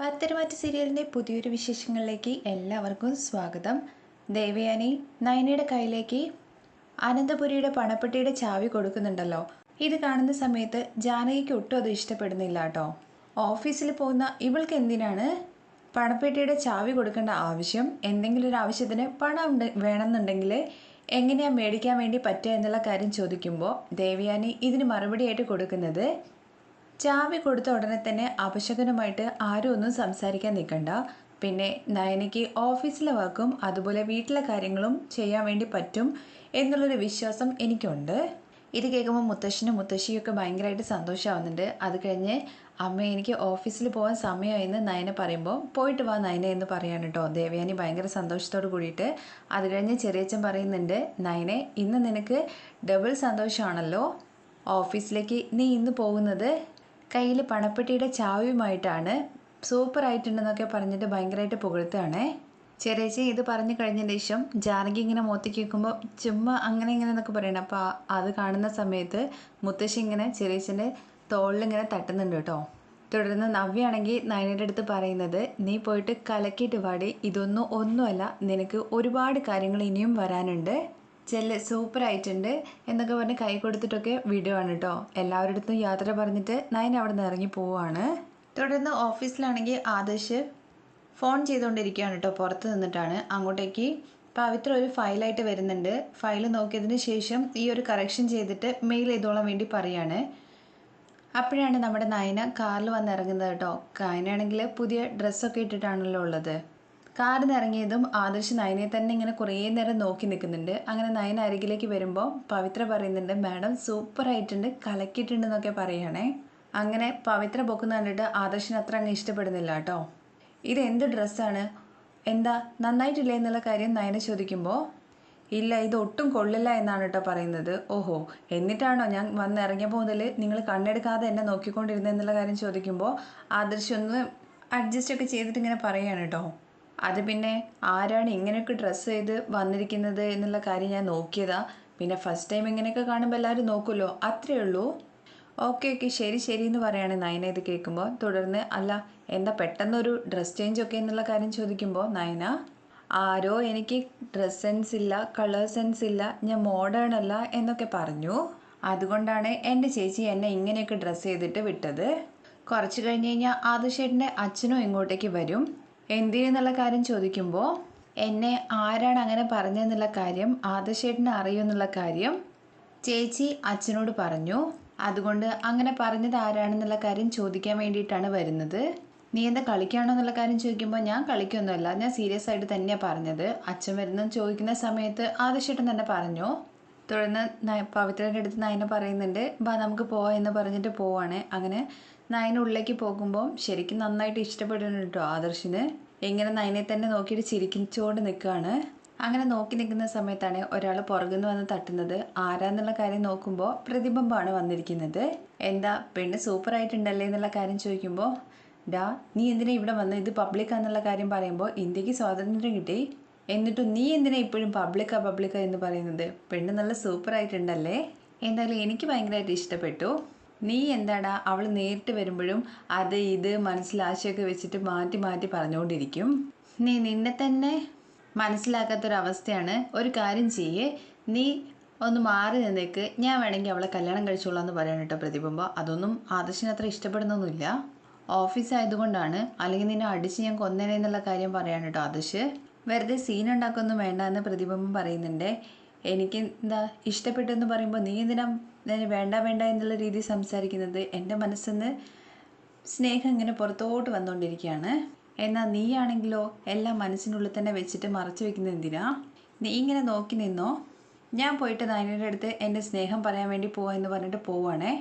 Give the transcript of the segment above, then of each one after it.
പത്തരമാറ്റ് സീരിയലിന്റെ പുതിയൊരു വിശേഷങ്ങളിലേക്ക് എല്ലാവർക്കും സ്വാഗതം. ദേവയാനി നയനയുടെ കയ്യിലേക്ക് അനന്തപുരിയുടെ പണപ്പെട്ടിയുടെ ചാവി കൊടുക്കുന്നുണ്ടല്ലോ. ഇത് കാണുന്ന സമയത്ത് ജാനകിക്ക് ഒട്ടും അത് ഇഷ്ടപ്പെടുന്നില്ല കേട്ടോ. ഓഫീസിൽ പോകുന്ന ഇവൾക്ക് എന്തിനാണ് പണപ്പെട്ടിയുടെ ചാവി കൊടുക്കേണ്ട ആവശ്യം? എന്തെങ്കിലും ഒരു ആവശ്യത്തിന് പണം ഉണ്ട് വേണമെന്നുണ്ടെങ്കിൽ എങ്ങനെയാണ് മേടിക്കാൻ വേണ്ടി പറ്റുക എന്നുള്ള കാര്യം ചോദിക്കുമ്പോൾ ദേവയാനി ഇതിന് മറുപടിയായിട്ട് കൊടുക്കുന്നത് ചാവി കൊടുത്ത ഉടനെ തന്നെ അപശകനുമായിട്ട് ആരും ഒന്നും സംസാരിക്കാൻ നിൽക്കണ്ട. പിന്നെ നയനയ്ക്ക് ഓഫീസിലെ വർക്കും അതുപോലെ വീട്ടിലെ കാര്യങ്ങളും ചെയ്യാൻ വേണ്ടി പറ്റും എന്നുള്ളൊരു വിശ്വാസം എനിക്കുണ്ട്. ഇത് കേൾക്കുമ്പോൾ മുത്തശ്ശനും മുത്തശ്ശിയൊക്കെ ഭയങ്കരമായിട്ട് സന്തോഷമാവുന്നുണ്ട്. അത് കഴിഞ്ഞ് അമ്മ എനിക്ക് ഓഫീസിൽ പോകാൻ സമയമായെന്ന് നയന പറയുമ്പോൾ പോയിട്ട് വാ നയന എന്ന് പറയാണ് കേട്ടോ. ദേവയാനി ഭയങ്കര സന്തോഷത്തോട് കൂടിയിട്ട് അത് കഴിഞ്ഞ് ചെറിയച്ചൻ പറയുന്നുണ്ട് നയനെ ഇന്ന് നിനക്ക് ഡബിൾ സന്തോഷമാണല്ലോ. ഓഫീസിലേക്ക് നീ ഇന്ന് പോകുന്നത്? കയ്യിൽ പണപ്പെട്ടിയുടെ ചാവിയുമായിട്ടാണ്. സൂപ്പർ ആയിട്ടുണ്ടെന്നൊക്കെ പറഞ്ഞിട്ട് ഭയങ്കരമായിട്ട് പുകഴ്ത്തുകയാണേ. ചെറിയച്ചി ഇത് പറഞ്ഞു കഴിഞ്ഞതിന് ശേഷം ജാനകി ഇങ്ങനെ മോത്തി വെക്കുമ്പോൾ ചുമ്മാ അങ്ങനെ ഇങ്ങനെ എന്നൊക്കെ പറയണം. അപ്പോൾ അത് കാണുന്ന സമയത്ത് മുത്തശ്ശി ഇങ്ങനെ ചെറിയച്ചന്റെ തോളിലിങ്ങനെ തട്ടുന്നുണ്ട് കേട്ടോ. തുടർന്ന് നവ്യാണെങ്കിൽ നയനയുടെ അടുത്ത് പറയുന്നത് നീ പോയിട്ട് കലക്കിയിട്ട് പാടി ഇതൊന്നും ഒന്നുമല്ല. നിനക്ക് ഒരുപാട് കാര്യങ്ങൾ ഇനിയും വരാനുണ്ട്. ചെല്ല് സൂപ്പർ ആയിട്ടുണ്ട് എന്നൊക്കെ പറഞ്ഞ് കൈ കൊടുത്തിട്ടൊക്കെ വിടുവാണ് കേട്ടോ എല്ലാവരുടെ യാത്ര പറഞ്ഞിട്ട് നയൻ അവിടെ നിന്ന് ഇറങ്ങി പോവുകയാണ് തുടർന്ന് ഓഫീസിലാണെങ്കിൽ ആദർശ് ഫോൺ ചെയ്തുകൊണ്ടിരിക്കുകയാണ് കേട്ടോ പുറത്ത് നിന്നിട്ടാണ്. അങ്ങോട്ടേക്ക് പവിത്ര ഒരു ഫയലായിട്ട് വരുന്നുണ്ട്. ഫയൽ നോക്കിയതിന് ശേഷം ഈ ഒരു കറക്ഷൻ ചെയ്തിട്ട് മെയിൽ ചെയ്തോളാൻ വേണ്ടി പറയാണ്. അപ്പോഴാണ് നമ്മുടെ നയന കാറിൽ വന്ന് ഇറങ്ങുന്നത് കേട്ടോ നയനാണെങ്കിൽ പുതിയ ഡ്രസ്സൊക്കെ ഇട്ടിട്ടാണല്ലോ ഉള്ളത്. കാറിൽ ഇറങ്ങിയതും ആദർശ് നയനെ തന്നെ ഇങ്ങനെ കുറേ നേരം നോക്കി നിൽക്കുന്നുണ്ട്. അങ്ങനെ നയൻ അരികിലേക്ക് വരുമ്പോൾ പവിത്ര പറയുന്നുണ്ട് മാഡം സൂപ്പർ ആയിട്ടുണ്ട് കലക്കിയിട്ടുണ്ട് എന്നൊക്കെ പറയുകയാണേ അങ്ങനെ പവിത്ര പൊക്കുന്ന കണ്ടിട്ട് ആദർശിന് അത്ര അങ്ങ് ഇഷ്ടപ്പെടുന്നില്ല കേട്ടോ. ഇത് എന്ത് ഡ്രസ്സാണ്? എന്താ നന്നായിട്ടില്ല എന്നുള്ള കാര്യം നയനെ ചോദിക്കുമ്പോൾ ഇല്ല ഇത് ഒട്ടും കൊള്ളില്ല എന്നാണ് കേട്ടോ പറയുന്നത്. ഓഹോ എന്നിട്ടാണോ ഞാൻ വന്ന് ഇറങ്ങിയപ്പോൾ മുതൽ നിങ്ങൾ കണ്ണെടുക്കാതെ എന്നെ നോക്കിക്കൊണ്ടിരുന്നത് എന്നുള്ള കാര്യം ചോദിക്കുമ്പോൾ ആദർശ് ഒന്ന് അഡ്ജസ്റ്റ് ഒക്കെ ചെയ്തിട്ട് ഇങ്ങനെ പറയുകയാണ് കേട്ടോ. അത് പിന്നെ ആരാണ് ഇങ്ങനെയൊക്കെ ഡ്രസ്സ് ചെയ്ത് വന്നിരിക്കുന്നത് എന്നുള്ള കാര്യം ഞാൻ നോക്കിയതാ. പിന്നെ ഫസ്റ്റ് ടൈം ഇങ്ങനെയൊക്കെ കാണുമ്പോൾ എല്ലാവരും നോക്കുമല്ലോ അത്രയേ ഉള്ളൂ. ഓക്കെ ഓക്കെ ശരി ശരി എന്ന് പറയുകയാണ് നയന ഇത് കേൾക്കുമ്പോൾ തുടർന്ന് അല്ല എന്താ പെട്ടെന്നൊരു ഡ്രസ് ചേഞ്ച് ഒക്കെ എന്നുള്ള കാര്യം ചോദിക്കുമ്പോൾ നയന ആരോ എനിക്ക് ഡ്രസ് സെൻസ് ഇല്ല കളർ സെൻസ് ഇല്ല ഞാൻ മോഡേൺ അല്ല എന്നൊക്കെ പറഞ്ഞു. അതുകൊണ്ടാണ് എന്റെ ചേച്ചി എന്നെ ഇങ്ങനെയൊക്കെ ഡ്രസ്സ് ചെയ്തിട്ട് വിട്ടത്. കുറച്ച് കഴിഞ്ഞ് കഴിഞ്ഞാൽ ആദർശേട്ടന്റെ അച്ഛനും ഇങ്ങോട്ടേക്ക് വരും. എന്തിനെന്നുള്ള കാര്യം ചോദിക്കുമ്പോൾ എന്നെ ആരാണ് അങ്ങനെ പറഞ്ഞതെന്നുള്ള കാര്യം ആദർശേട്ടന് അറിയുമെന്നുള്ള കാര്യം ചേച്ചി അച്ഛനോട് പറഞ്ഞു. അതുകൊണ്ട് അങ്ങനെ പറഞ്ഞത് ആരാണെന്നുള്ള കാര്യം ചോദിക്കാൻ വേണ്ടിയിട്ടാണ് വരുന്നത്. നീ എന്താ കളിക്കുകയാണോ എന്നുള്ള കാര്യം ചോദിക്കുമ്പോൾ ഞാൻ കളിക്കൊന്നുമല്ല. ഞാൻ സീരിയസ് ആയിട്ട് തന്നെയാണ് പറഞ്ഞത്. അച്ഛൻ വരുന്ന ചോദിക്കുന്ന സമയത്ത് ആദർശേട്ടൻ തന്നെ പറഞ്ഞു. തുടർന്ന് പവിത്രന്റെ അടുത്ത് നയന പറയുന്നുണ്ട് ബാ നമുക്ക് പോവാം എന്ന് പറഞ്ഞിട്ട് പോവാണ്. അങ്ങനെ നയന ഉള്ളിലേക്ക് പോകുമ്പോൾ ശരിക്കും നന്നായിട്ട് ഇഷ്ടപ്പെടുന്നുണ്ട് കേട്ടോ ആദർശിന്. എങ്ങനെ നയനെ തന്നെ നോക്കിയിട്ട് ചിരിക്കിച്ചുകൊണ്ട് നിൽക്കുകയാണ് അങ്ങനെ നോക്കി നിൽക്കുന്ന സമയത്താണ് ഒരാൾ പുറകുനിന്ന് വന്ന് തട്ടുന്നത്. ആരാന്നുള്ള കാര്യം നോക്കുമ്പോൾ പ്രതിബിംബമാണ് വന്നിരിക്കുന്നത്. എന്താ പെണ്ണ് സൂപ്പർ ആയിട്ടുണ്ടല്ലേ എന്നുള്ള കാര്യം ചോദിക്കുമ്പോൾ ഡാ നീ എന്തിനാ ഇവിടെ വന്ന് ഇത് പബ്ലിക്കാന്നുള്ള കാര്യം പറയുമ്പോൾ ഇന്ത്യയ്ക്ക് സ്വാതന്ത്ര്യം കിട്ടി? എന്നിട്ടും നീ എന്തിനാ ഇപ്പോഴും പബ്ലിക്കാ പബ്ലിക്ക എന്ന് പറയുന്നത്? പെണ്ണ് നല്ല സൂപ്പർ ആയിട്ടുണ്ടല്ലേ? എന്തായാലും എനിക്ക് ഭയങ്കരമായിട്ട് ഇഷ്ടപ്പെട്ടു. നീ എന്താടാ? അവൾ നേരിട്ട് വരുമ്പോഴും അത് ഇത് മനസ്സിലാശയൊക്കെ വെച്ചിട്ട് മാറ്റി മാറ്റി പറഞ്ഞുകൊണ്ടിരിക്കും നീ നിന്നെ തന്നെ മനസ്സിലാക്കാത്തൊരവസ്ഥയാണ്. ഒരു കാര്യം ചെയ്യേ. നീ ഒന്ന് മാറി നിന്നേക്ക്. ഞാൻ വേണമെങ്കിൽ അവളെ കല്യാണം കഴിച്ചോളാം എന്ന് പറയാൻ കേട്ടോ പ്രതിബിംബം. അതൊന്നും ആദർശിന് അത്ര ഇഷ്ടപ്പെടുന്നൊന്നുമില്ല. ഓഫീസ് ആയതുകൊണ്ടാണ് അല്ലെങ്കിൽ നിന്നെ അടിച്ച് ഞാൻ കൊന്നേനെ എന്നുള്ള കാര്യം പറയാൻ കേട്ടോ ആദർശ്. വെറുതെ സീൻ ഉണ്ടാക്കൊന്നും വേണ്ട എന്ന് പ്രതിബിംബം പറയുന്നുണ്ട്. എനിക്ക് എന്താ ഇഷ്ടപ്പെട്ടെന്ന് പറയുമ്പോൾ നീ എന്തിനാ വേണ്ട വേണ്ട എന്നുള്ള രീതിയിൽ സംസാരിക്കുന്നത്? എന്റെ മനസ്സിന്ന് സ്നേഹം ഇങ്ങനെ പുറത്തോട്ട് വന്നുകൊണ്ടിരിക്കുകയാണ്. എന്നാൽ നീയാണെങ്കിലോ എല്ലാം മനസ്സിനുള്ളിൽ തന്നെ വെച്ചിട്ട് മറച്ചു വെക്കുന്നത് എന്തിനാ? നീ ഇങ്ങനെ നോക്കി നിന്നോ? ഞാൻ പോയിട്ട് നയനയുടെ അടുത്ത് എന്റെ സ്നേഹം പറയാൻ വേണ്ടി പോവാ എന്ന് പറഞ്ഞിട്ട് പോവാണേ.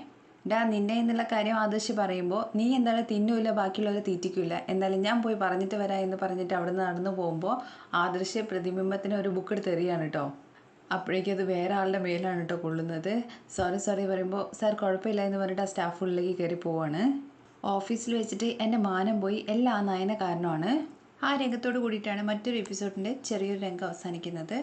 ഡാ നിന്നെ എന്നുള്ള കാര്യം ആദർശി പറയുമ്പോൾ നീ എന്തായാലും തിന്നൂല ബാക്കിയുള്ളവരെ തീറ്റിക്കില്ല എന്തായാലും ഞാൻ പോയി പറഞ്ഞിട്ട് വരാം എന്ന് പറഞ്ഞിട്ട് അവിടെ നിന്ന് നടന്നു പോകുമ്പോൾ ആദർശ പ്രതിബിംബത്തിന് ഒരു ബുക്ക് എടുത്ത് എറിയാണ് കേട്ടോ അപ്പോഴേക്കും അത് വേറെ ആളുടെ മേലാണ് കേട്ടോ കൊള്ളുന്നത്. സോറി സോറി പറയുമ്പോൾ സാർ കുഴപ്പമില്ല എന്ന് പറഞ്ഞിട്ട് ആ സ്റ്റാഫ് ഉള്ളിലേക്ക് കയറി പോവാണ്. ഓഫീസിൽ വെച്ചിട്ട് എന്റെ മാനം പോയി എല്ലാ നയന കാരണമാണ് ആ രംഗത്തോട് കൂടിയിട്ടാണ് മറ്റൊരു എപ്പിസോഡിന്റെ ചെറിയൊരു രംഗം അവസാനിക്കുന്നത്.